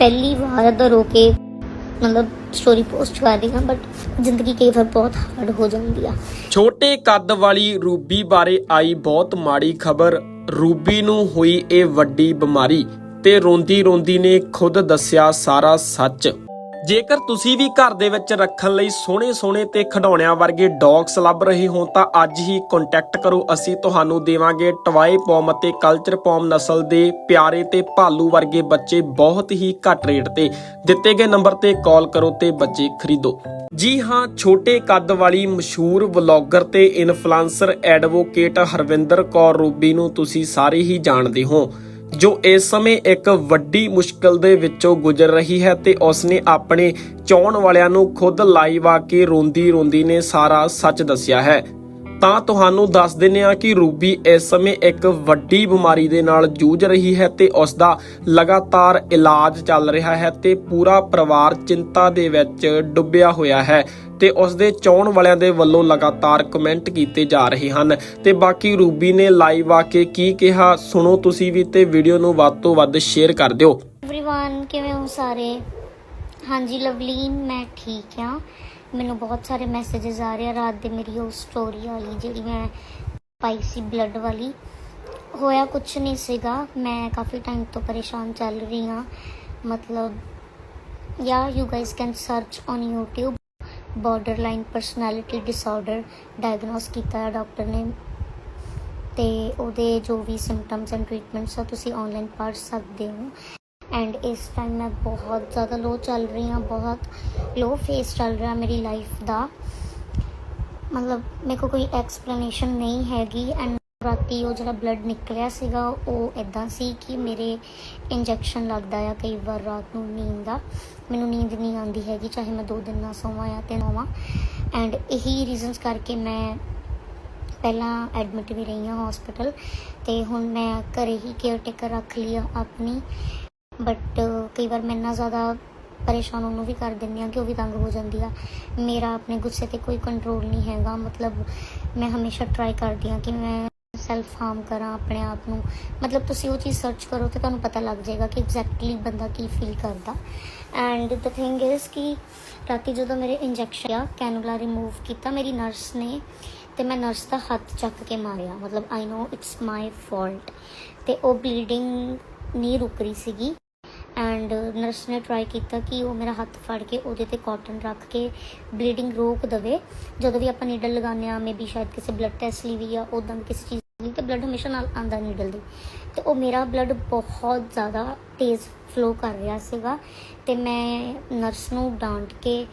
ਪਹਿਲੀ ਵਾਰ ਅਦਰ ਰੋ ਕੇ ਮਤਲਬ ਸਟੋਰੀ ਪੋਸਟ ਕਰ ਹਾਂ ਬਟ ਜ਼ਿੰਦਗੀ ਕਈ ਵਾਰ ਬਹੁਤ ਹਾਰਡ ਹੋ ਜਾਂਦੀ ਆ। ਛੋਟੇ ਕੱਦ ਵਾਲੀ ਰੂਬੀ ਬਾਰੇ ਆਈ ਬਹੁਤ ਮਾੜੀ ਖਬਰ। ਰੂਬੀ ਨੂੰ ਹੋਈ ਇਹ ਵੱਡੀ ਬਿਮਾਰੀ ਤੇ ਰੋਂਦੀ ਰੋਂਦੀ ਨੇ ਖੁਦ ਦੱਸਿਆ ਸਾਰਾ ਸੱਚ। ਜੇਕਰ ਤੁਸੀਂ ਵੀ ਘਰ ਦੇ ਵਿੱਚ ਰੱਖਣ ਲਈ ਸੋਹਣੇ ਸੋਹਣੇ ਤੇ ਖਿਡੌਣਿਆਂ ਵਰਗੇ ਡੌਗਸ ਲੱਭ ਰਹੇ ਹੋ, ਤਾਂ ਅੱਜ ਹੀ ਕੰਟੈਕਟ ਕਰੋ। ਅਸੀਂ ਤੁਹਾਨੂੰ ਦੇਵਾਂਗੇ ਟਵਾਈ ਪੌਮ ਅਤੇ ਕਲਚਰ ਪੌਮ ਨਸਲ ਦੇ ਪਿਆਰੇ ਤੇ ਭਾਲੂ ਵਰਗੇ ਬੱਚੇ ਬਹੁਤ ਹੀ ਘੱਟ ਰੇਟ ਤੇ। ਦਿੱਤੇ ਗਏ ਨੰਬਰ ਤੇ ਕਾਲ ਕਰੋ ਤੇ ਬੱਚੇ ਖਰੀਦੋ। ਜੀ ਹਾਂ, ਛੋਟੇ ਕੱਦ ਵਾਲੀ ਮਸ਼ਹੂਰ ਵਲੌਗਰ ਤੇ ਇਨਫਲੂਐਂਸਰ ਐਡਵੋਕੇਟ ਹਰਵਿੰਦਰ ਕੌਰ ਰੂਬੀ ਨੂੰ ਤੁਸੀਂ ਸਾਰੇ ਹੀ ਜਾਣਦੇ ਹੋ। ਜੋ ਇਸ ਸਮੇਂ ਇੱਕ ਵੱਡੀ ਮੁਸ਼ਕਲ ਦੇ ਵਿੱਚੋਂ ਗੁਜ਼ਰ ਰਹੀ ਹੈ ਤੇ ਉਸਨੇ ਆਪਣੇ ਚਾਹਣ ਵਾਲਿਆਂ ਨੂੰ ਖੁਦ ਲਾਈਵ ਆ ਕੇ ਰੋਂਦੀ ਰੋਂਦੀ ਨੇ ਸਾਰਾ ਸੱਚ ਦੱਸਿਆ ਹੈ। ਤਾਂ ਤੁਹਾਨੂੰ ਦੱਸ ਦਿੰਨੇ ਆ ਕਿ ਰੂਬੀ ਇਸ ਸਮੇਂ ਇੱਕ ਵੱਡੀ ਬਿਮਾਰੀ ਦੇ ਨਾਲ ਜੂਝ ਰਹੀ ਹੈ ਤੇ ਉਸ ਦਾ ਲਗਾਤਾਰ ਇਲਾਜ ਚੱਲ ਰਿਹਾ ਹੈ ਤੇ ਪੂਰਾ ਪਰਿਵਾਰ ਚਿੰਤਾ ਦੇ ਵਿੱਚ ਡੁੱਬਿਆ ਹੋਇਆ ਹੈ। ਤੇ ਉਸ ਦੇ ਚਾਹਣ ਵਾਲਿਆਂ ਦੇ ਵੱਲੋਂ ਲਗਾਤਾਰ ਕਮੈਂਟ ਕੀਤੇ ਜਾ ਰਹੇ ਹਨ। ਤੇ ਬਾਕੀ ਰੂਬੀ ਨੇ ਲਾਈਵ ਆ ਕੇ ਕੀ ਕਿਹਾ, ਸੁਣੋ ਤੁਸੀਂ ਵੀ ਤੇ ਵੀਡੀਓ ਨੂੰ ਵੱਧ ਤੋਂ ਵੱਧ ਸ਼ੇਅਰ ਕਰ ਦਿਓ। एवरीवन ਕਿਵੇਂ ਹੋ ਸਾਰੇ? ਹਾਂਜੀ ਲਵਲੀਨ ਮੈਂ ਠੀਕ ਆ ਮੈਨੂੰ ਬਹੁਤ ਸਾਰੇ ਮੈਸੇजेस ਆ ਰਹੇ ਆ। ਰਾਤ ਦੇ ਮੇਰੀ ਉਹ ਸਟੋਰੀ ਵਾਲੀ ਜਿਹੜੀ ਮੈਂ ਪਾਈ ਸੀ ਬਲੱਡ ਵਾਲੀ, ਹੋਇਆ ਕੁਝ ਨਹੀਂ ਸੀਗਾ। ਮੈਂ ਕਾਫੀ ਟਾਈਮ ਤੋਂ ਪਰੇਸ਼ਾਨ ਚੱਲ ਰਹੀ ਹਾਂ। ਮਤਲਬ ਯਾ you guys can search on YouTube borderline personality disorder diagnose ਕੀਤਾ ਹੈ ਡਾਕਟਰ ਨੇ। ਤੇ ਉਹਦੇ ਜੋ ਵੀ ਸਿੰਪਟਮਸ ਐਂਡ ਟ੍ਰੀਟਮੈਂਟਸ ਆ, ਤੁਸੀਂ ਆਨਲਾਈਨ ਪੜ੍ਹ ਸਕਦੇ ਹੋ। ਐਂਡ ਇਸ ਟਾਈਮ ਮੈਂ ਬਹੁਤ ਜ਼ਿਆਦਾ ਲੋ ਚੱਲ ਰਹੀ ਹਾਂ, ਬਹੁਤ ਲੋ ਫੇਸ ਚੱਲ ਰਿਹਾ ਮੇਰੀ ਲਾਈਫ ਦਾ। ਮਤਲਬ ਮੇਰੇ ਕੋਲ ਕੋਈ ਐਕਸਪਲੇਨੇਸ਼ਨ ਨਹੀਂ ਹੈਗੀ। ਐਂਡ ਰਾਤੀ ਉਹ ਜਿਹੜਾ ਬਲੱਡ ਨਿਕਲਿਆ ਸੀਗਾ, ਉਹ ਇਦਾਂ ਸੀ ਕਿ ਮੇਰੇ ਇੰਜੈਕਸ਼ਨ ਲੱਗਦਾ ਆ ਕਈ ਵਾਰ ਰਾਤ ਨੂੰ ਨੀਂਦ ਦਾ। ਮੈਨੂੰ ਨੀਂਦ ਨਹੀਂ ਆਉਂਦੀ ਹੈਗੀ, ਚਾਹੇ ਮੈਂ ਦੋ ਦਿਨ ਨਾ ਸੋਵਾਂ ਜਾਂ ਤਿੰਨ ਹੋਵਾਂ ਐਂਡ ਇਹੀ ਰੀਜ਼ਨਸ ਕਰਕੇ ਮੈਂ ਪਹਿਲਾਂ ਐਡਮਿਟ ਵੀ ਰਹੀ ਹਾਂ ਹਸਪੀਟਲ ਤੇ ਹੁਣ ਮੈਂ ਘਰੇ ਹੀ ਕੇਅਰ ਟੇਕਰ ਰੱਖ ਲਈ ਆ ਆਪਣੀ। ਬਟ ਕਈ ਵਾਰ ਮੈਂ ਇੰਨਾ ਜ਼ਿਆਦਾ ਪਰੇਸ਼ਾਨ ਉਹਨੂੰ ਵੀ ਕਰ ਦਿੰਦੀ ਆ ਕਿ ਉਹ ਵੀ ਤੰਗ ਹੋ ਜਾਂਦੀ ਆ। ਮੇਰਾ ਆਪਣੇ ਗੁੱਸੇ ਤੇ ਕੋਈ ਕੰਟਰੋਲ ਨਹੀਂ ਹੈਗਾ। ਮਤਲਬ ਮੈਂ ਹਮੇਸ਼ਾ ਟਰਾਈ ਕਰਦੀ ਆ ਕਿ ਮੈਂ ਸੈਲਫ ਹਾਰਮ ਕਰਾਂ ਆਪਣੇ ਆਪ ਨੂੰ। ਮਤਲਬ ਤੁਸੀਂ ਉਹ ਚੀਜ਼ ਸਰਚ ਕਰੋ ਤੇ ਤੁਹਾਨੂੰ ਪਤਾ ਲੱਗ ਜਾਏਗਾ ਕਿ ਐਗਜ਼ੈਕਟਲੀ ਬੰਦਾ ਕੀ ਫੀਲ ਕਰਦਾ। ਐਂਡ ਦ ਥਿੰਗ ਇਜ਼ ਕਿ ਰਾਤੀ ਜਦੋਂ ਮੇਰੇ ਇੰਜੈਕਸ਼ਨ ਆ ਕੈਨੂਲਾ ਰਿਮੂਵ ਕੀਤਾ, ਮੇਰੀ ਨਰਸ ਨੇ ਤੇ ਮੈਂ ਨਰਸ ਦਾ ਹੱਥ ਚੱਕ ਕੇ ਮਾਰਿਆ। ਮਤਲਬ ਆਈ نو ਇਟਸ ਮਾਈ ਫਾਲਟ ਤੇ ਉਹ ਬਲੀਡਿੰਗ ਨਹੀਂ ਰੁਕ ਰਹੀ ਸੀਗੀ। ਐਂਡ ਨਰਸ ਨੇ ਟਰਾਈ ਕੀਤਾ ਕਿ ਉਹ ਮੇਰਾ ਹੱਥ ਫੜ ਕੇ ਉਹਦੇ ਤੇ ਕਾਟਨ ਰੱਖ ਕੇ ਬਲੀਡਿੰਗ ਰੋਕ ਦਵੇ। ਜਦੋਂ ਵੀ ਆਪਾਂ ਨੀਡਲ ਲਗਾਉਂਦੇ ਆ ਮੇਬੀ ਸ਼ਾਇਦ ਕਿਸੇ ਬਲੱਡ ਟੈਸਟ ਲਈ ਵੀ ਆ ਉਦਾਂ ਦੀ ਕਿਸੇ ਚੀਜ਼ ਲਈ ਤੇ ਬਲੱਡ ਹਮੇਸ਼ਾ ਨਾਲ ਆਂਦਾ ਨੀਡਲ ਦੇ ਤੇ ਉਹ ਮੇਰਾ ਬਲੱਡ ਬਹੁਤ ਜ਼ਿਆਦਾ ਤੇਜ਼ ਫਲੋ ਕਰ ਰਿਹਾ ਸੀਗਾ ਤੇ ਮੈਂ ਨਰਸ ਨੂੰ ਡਾਂਟ ਕੇ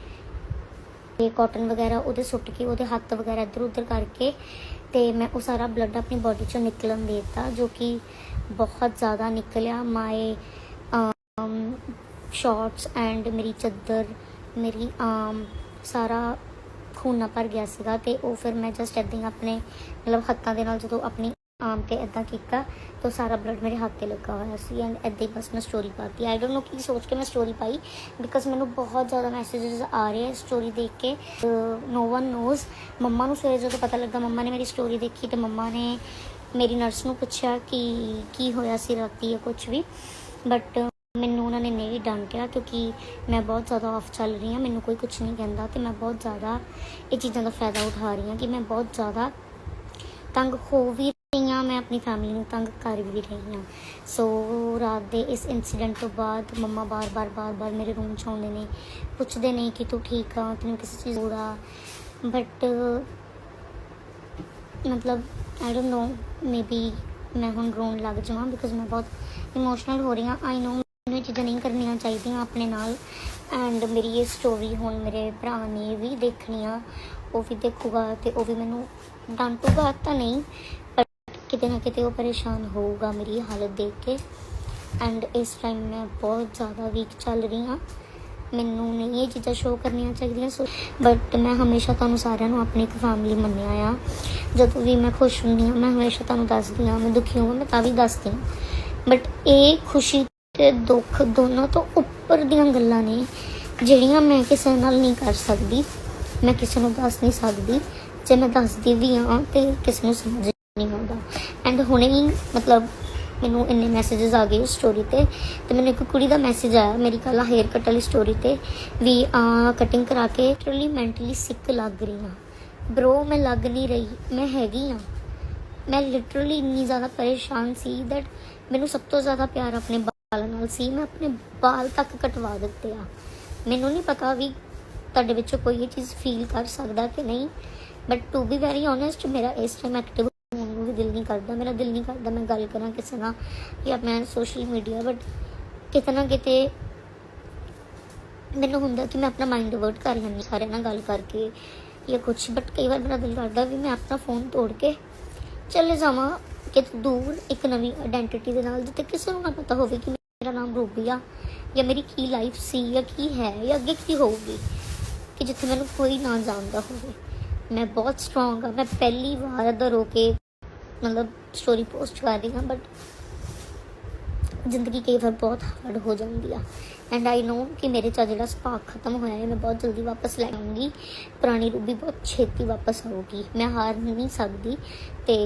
ਤੇ ਕਾਟਨ ਵਗੈਰਾ ਉਹਦੇ ਸੁੱਟ ਕੇ, ਉਹਦੇ ਹੱਥ ਵਗੈਰਾ ਇੱਧਰ ਉੱਧਰ ਕਰਕੇ ਤੇ ਮੈਂ ਉਹ ਸਾਰਾ ਬਲੱਡ ਆਪਣੀ ਬਾਡੀ ਚੋਂ ਨਿਕਲਣ ਦੇ ਦਿੱਤਾ, ਜੋ ਕਿ ਬਹੁਤ ਜ਼ਿਆਦਾ ਨਿਕਲਿਆ। ਮਾਏ ਸ਼ਾਰਟਸ ਐਂਡ ਮੇਰੀ ਚੱਦਰ, ਮੇਰੀ ਆਮ ਸਾਰਾ ਖੂਨ ਨਾਲ ਭਰ ਗਿਆ ਸੀਗਾ ਤੇ ਉਹ ਫਿਰ ਮੈਂ ਜਸਟ ਇਦਾਂ ਹੀ ਆਪਣੇ, ਮਤਲਬ ਹੱਥਾਂ ਦੇ ਨਾਲ ਜਦੋਂ ਆਪਣੀ ਆਮ ਤੇ ਇਦਾਂ ਕੀਤਾ, ਤਾਂ ਸਾਰਾ ਬਲੱਡ ਮੇਰੇ ਹੱਥ ਤੇ ਲੱਗਾ ਹੋਇਆ ਸੀ ਐਂਡ ਇਦਾਂ ਹੀ ਬਸ ਮੈਂ ਸਟੋਰੀ ਪਾਤੀ। ਆਈ ਡੋਨਟ ਨੋ ਕੀ ਸੋਚ ਕੇ ਮੈਂ ਸਟੋਰੀ ਪਾਈ ਬਿਕਾਜ਼ ਮੈਨੂੰ ਬਹੁਤ ਜ਼ਿਆਦਾ ਮੈਸੇजेस ਆ ਰਹੇ ਸਟੋਰੀ ਦੇਖ ਕੇ। ਨੋ ਵਨ ਨੋਜ਼ ਮੰਮਾ ਨੂੰ ਸਵੇਰੇ ਜਦੋਂ ਪਤਾ ਲੱਗਾ, ਮੰਮਾ ਨੇ ਮੇਰੀ ਸਟੋਰੀ ਦੇਖੀ ਤੇ ਮੰਮਾ ਨੇ ਮੇਰੀ ਨਰਸ ਨੂੰ ਪੁੱਛਿਆ ਕਿ ਕੀ ਹੋਇਆ ਸੀ ਰਾਤੀ ਜਾਂ ਕੁਝ ਵੀ। ਬਟ ਮੈਨੂੰ ਉਹਨਾਂ ਡਾਂਟਿਆ ਕਿਉਂਕਿ ਮੈਂ ਬਹੁਤ ਜ਼ਿਆਦਾ ਆਫ ਚੱਲ ਰਹੀ ਹਾਂ, ਮੈਨੂੰ ਕੋਈ ਕੁਝ ਨਹੀਂ ਕਹਿੰਦਾ ਤੇ ਮੈਂ ਬਹੁਤ ਜ਼ਿਆਦਾ ਇਹ ਚੀਜ਼ਾਂ ਦਾ ਫਾਇਦਾ ਉਠਾ ਰਹੀ ਹਾਂ ਕਿ ਮੈਂ ਬਹੁਤ ਜ਼ਿਆਦਾ ਤੰਗ ਹੋ ਵੀ ਰਹੀ ਹਾਂ, ਮੈਂ ਆਪਣੀ ਫੈਮਿਲੀ ਨੂੰ ਤੰਗ ਕਰ ਵੀ ਰਹੀ ਹਾਂ। ਸੋ ਰਾਤ ਦੇ ਇਸ ਇਨਸੀਡੈਂਟ ਤੋਂ ਬਾਅਦ ਮੰਮਾ ਬਾਰ-ਬਾਰ ਬਾਰ-ਬਾਰ ਮੇਰੇ ਰੂਮ 'ਚ ਆਉਂਦੇ ਨੇ, ਪੁੱਛਦੇ ਨੇ ਕਿ ਤੂੰ ਠੀਕ ਆ, ਤੈਨੂੰ ਕਿਸੇ ਚੀਜ਼ ਲੋੜ ਆ ਬਟ ਮਤਲਬ ਆਈ ਡੋਨਟ ਨੋ ਮੇਬੀ ਮੈਂ ਹੁਣ ਰੋਣ ਲੱਗ ਜਾਵਾਂ ਬਿਕਾਜ਼ ਮੈਂ ਬਹੁਤ ਇਮੋਸ਼ਨਲ ਹੋ ਰਹੀ ਹਾਂ ਆਈ ਨੋ ਚੀਜ਼ਾਂ ਨਹੀਂ ਕਰਨੀਆਂ ਚਾਹੀਦੀਆਂ ਆਪਣੇ ਨਾਲ। ਐਂਡ ਮੇਰੀ ਇਹ ਸਟੋਰੀ ਹੁਣ ਮੇਰੇ ਭਰਾ ਨੇ ਵੀ ਦੇਖਣੀ ਆ। ਉਹ ਵੀ ਦੇਖੂਗਾ ਤੇ ਉਹ ਵੀ ਮੈਨੂੰ ਡਾਂਟੂਗਾ ਤਾਂ ਨਹੀਂ, ਪਰ ਕਿਤੇ ਨਾ ਕਿਤੇ ਉਹ ਪਰੇਸ਼ਾਨ ਹੋਊਗਾ ਮੇਰੀ ਹਾਲਤ ਦੇਖ ਕੇ। ਐਂਡ ਇਸ ਟਾਈਮ ਮੈਂ ਬਹੁਤ ਜ਼ਿਆਦਾ ਵੀਕ ਚੱਲ ਰਹੀ ਹਾਂ। ਮੈਨੂੰ ਨਹੀਂ ਇਹ ਚੀਜ਼ਾਂ ਸ਼ੋਅ ਕਰਨੀਆਂ ਚਾਹੀਦੀਆਂ। ਸੋ ਬਟ ਮੈਂ ਹਮੇਸ਼ਾ ਤੁਹਾਨੂੰ ਸਾਰਿਆਂ ਨੂੰ ਆਪਣੀ ਇੱਕ ਫੈਮਿਲੀ ਮੰਨਿਆ ਆ। ਜਦੋਂ ਵੀ ਮੈਂ ਖੁਸ਼ ਹੁੰਦੀ ਹਾਂ, ਮੈਂ ਹਮੇਸ਼ਾ ਤੁਹਾਨੂੰ ਦੱਸਦੀ ਹਾਂ, ਮੈਂ ਦੁਖੀ ਹੋਵਾਂ, ਮੈਂ ਤਾਂ ਵੀ ਦੱਸਦੀ ਹਾਂ। ਬਟ ਇਹ ਖੁਸ਼ੀ ਤੇ ਦੁੱਖ ਦੋਨੋਂ ਤੋਂ ਉੱਪਰ ਦੀਆਂ ਗੱਲਾਂ ਨੇ, ਜਿਹੜੀਆਂ ਮੈਂ ਕਿਸੇ ਨਾਲ ਨਹੀਂ ਕਰ ਸਕਦੀ, ਮੈਂ ਕਿਸੇ ਨੂੰ ਦੱਸ ਨਹੀਂ ਸਕਦੀ, ਜੇ ਮੈਂ ਦੱਸਦੀ ਵੀ ਹਾਂ ਤੇ ਕਿਸੇ ਨੂੰ ਸਮਝ ਨਹੀਂ ਆਉਂਦਾ। ਐਂਡ ਹੁਣੇ ਹੀ ਮਤਲਬ ਮੈਨੂੰ ਇੰਨੇ ਮੈਸੇजेस ਆ ਗਏ ਸਟੋਰੀ ਤੇ ਤੇ ਮੈਨੂੰ ਇੱਕ ਕੁੜੀ ਦਾ ਮੈਸੇਜ ਆਇਆ, ਮੇਰੀ ਕੱਲ ਹੇਅਰ ਕੱਟ ਵਾਲੀ ਸਟੋਰੀ ਤੇ, ਵੀ ਆ ਕਟਿੰਗ ਕਰਾ ਕੇ ਟਰਲੀ ਮੈਂਟਲੀ ਸਿੱਕ ਲੱਗ ਰਹੀ ਹਾਂ। ਬ్రో ਮੈਂ ਲੱਗ ਨਹੀਂ ਰਹੀ, ਮੈਂ ਹੈਗੀ ਹਾਂ। ਮੈਂ ਲਿਟਰਲੀ ਇੰਨੀ ਜ਼ਿਆਦਾ ਪਰੇਸ਼ਾਨ ਸੀ ਦੈਟ ਮੈਨੂੰ ਸਭ ਤੋਂ ਜ਼ਿਆਦਾ ਪਿਆਰ ਆਪਣੇ ਬਾਲਾਂ ਨਾਲ ਸੀ, ਮੈਂ ਆਪਣੇ ਬਾਲ ਤੱਕ ਕਟਵਾ ਦਿੱਤੇ ਆ। ਮੈਨੂੰ ਨਹੀਂ ਪਤਾ ਵੀ ਤੁਹਾਡੇ ਵਿੱਚੋਂ ਕੋਈ ਇਹ ਚੀਜ਼ ਫੀਲ ਕਰ ਸਕਦਾ ਕਿ ਨਹੀਂ but to be very honest ਮੇਰਾ ਇਸ ਟਾਈਮ ਐਕਟਿਵ ਹੋਣ ਨੂੰ ਵੀ ਦਿਲ ਨਹੀਂ ਕਰਦਾ। ਮੇਰਾ ਦਿਲ ਨਹੀਂ ਕਰਦਾ ਮੈਂ ਗੱਲ ਕਰਾਂ ਕਿਸੇ ਨਾਲ ਜਾਂ ਮੈਂ ਸੋਸ਼ਲ ਮੀਡੀਆ ਬਟ ਕਿਤੇ ਨਾ ਕਿਤੇ ਮੈਨੂੰ ਹੁੰਦਾ ਕਿ ਮੈਂ ਆਪਣਾ ਮਾਈਂਡ ਡਿਵਰਟ ਕਰ ਲੈਂਦੀ ਸਾਰਿਆਂ ਨਾਲ ਗੱਲ ਕਰਕੇ ਜਾਂ ਕੁਝ ਬਟ ਕਈ ਵਾਰ ਮੇਰਾ ਦਿਲ ਕਰਦਾ ਵੀ ਮੈਂ ਆਪਣਾ ਫੋਨ ਤੋੜ ਕੇ ਚਲੇ ਜਾਵਾਂ, ਕਿਤੇ ਦੂਰ ਇੱਕ ਨਵੀਂ ਆਇਡੈਂਟੀਟੀ ਦੇ ਨਾਲ, ਜਿੱਥੇ ਕਿਸੇ ਨੂੰ ਨਾ ਪਤਾ ਹੋਵੇ ਕਿ ਮੇਰਾ ਨਾਮ ਰੂਬੀ ਆ ਜਾਂ ਮੇਰੀ ਕੀ ਲਾਈਫ ਸੀ ਜਾਂ ਕੀ ਹੈ ਜਾਂ ਅੱਗੇ ਕੀ ਹੋਊਗੀ ਕਿ ਜਿੱਥੇ ਮੈਨੂੰ ਕੋਈ ਨਾ ਜਾਣਦਾ ਹੋਵੇ। ਮੈਂ ਬਹੁਤ ਸਟਰੋਂਗ ਆ ਮੈਂ ਪਹਿਲੀ ਵਾਰ ਦਾ ਰੋ ਕੇ ਮਤਲਬ ਸਟੋਰੀ ਪੋਸਟ ਕਰ ਰਹੀ ਹਾਂ ਬਟ ਜ਼ਿੰਦਗੀ ਕਈ ਵਾਰ ਬਹੁਤ ਹਾਰਡ ਹੋ ਜਾਂਦੀ ਆ। ਐਂਡ ਆਈ ਨੋ ਕਿ ਮੇਰੇ ਚ ਜਿਹੜਾ ਸਪਾਰਕ ਖਤਮ ਹੋਇਆ ਹੈ, ਮੈਂ ਬਹੁਤ ਜਲਦੀ ਵਾਪਸ ਲੈ ਆਉਂਗੀ ਪੁਰਾਣੀ ਰੂਬੀ ਬਹੁਤ ਛੇਤੀ ਵਾਪਸ ਆਊਗੀ। ਮੈਂ ਹਾਰ ਨਹੀਂ ਸਕਦੀ ਤੇ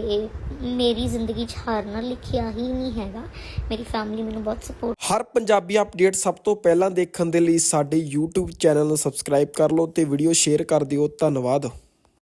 ਮੇਰੀ ਜ਼ਿੰਦਗੀ 'ਚ ਹਾਰਨਾ ਲਿਖਿਆ ਹੀ ਨਹੀਂ ਹੈਗਾ। ਮੇਰੀ ਫੈਮਿਲੀ ਮੈਨੂੰ ਬਹੁਤ ਸਪੋਰਟ ਹਰ ਪੰਜਾਬੀ ਅਪਡੇਟ ਸਭ ਤੋਂ ਪਹਿਲਾਂ ਦੇਖਣ ਦੇ ਲਈ ਸਾਡੇ YouTube ਚੈਨਲ ਨੂੰ ਸਬਸਕ੍ਰਾਈਬ ਕਰ ਲਓ ਤੇ ਵੀਡੀਓ ਸ਼ੇਅਰ ਕਰ ਦਿਓ। ਧੰਨਵਾਦ।